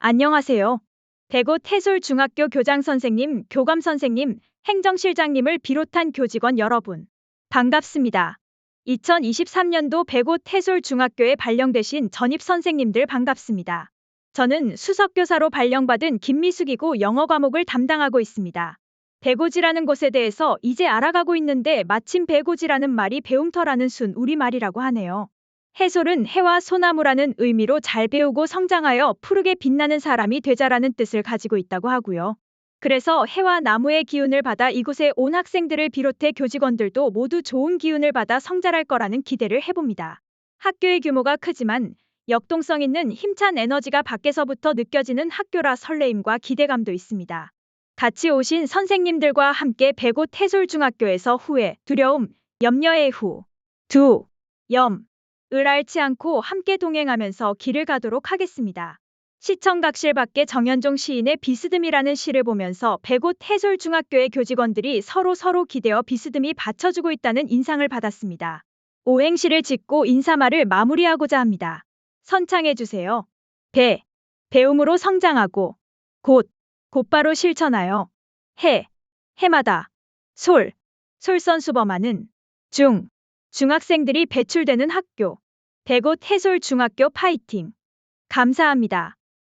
안녕하세요. 대구 태솔중학교 교장 선생님, 교감 선생님, 행정실장님을 비롯한 교직원 여러분. 반갑습니다. 2023년도 백오 태솔중학교에 발령되신 전입 선생님들 반갑습니다. 저는 수석교사로 발령받은 김미숙이고 영어 과목을 담당하고 있습니다. 배고지라는 곳에 대해서 이제 알아가고 있는데 마침 배고지라는 말이 배움터라는 순 우리말이라고 하네요. 해솔은 해와 소나무라는 의미로 잘 배우고 성장하여 푸르게 빛나는 사람이 되자라는 뜻을 가지고 있다고 하고요. 그래서 해와 나무의 기운을 받아 이곳에 온 학생들을 비롯해 교직원들도 모두 좋은 기운을 받아 성장할 거라는 기대를 해봅니다. 학교의 규모가 크지만 역동성 있는 힘찬 에너지가 밖에서부터 느껴지는 학교라 설레임과 기대감도 있습니다. 같이 오신 선생님들과 함께 백오 태솔중학교에서 후회, 두려움, 염려의 후, 두, 염, 을 앓지 않고 함께 동행하면서 길을 가도록 하겠습니다. 시청각실 밖에 정현종 시인의 비스듬이라는 시를 보면서 백오 태솔중학교의 교직원들이 서로 서로 기대어 비스듬히 받쳐주고 있다는 인상을 받았습니다. 오행시를 짓고 인사말을 마무리하고자 합니다. 선창해주세요. 배, 배움으로 성장하고. 곧, 곧바로 실천하여. 해, 해마다. 솔, 솔선수범하는. 중, 중학생들이 배출되는 학교. 백오 태솔중학교 파이팅. 감사합니다.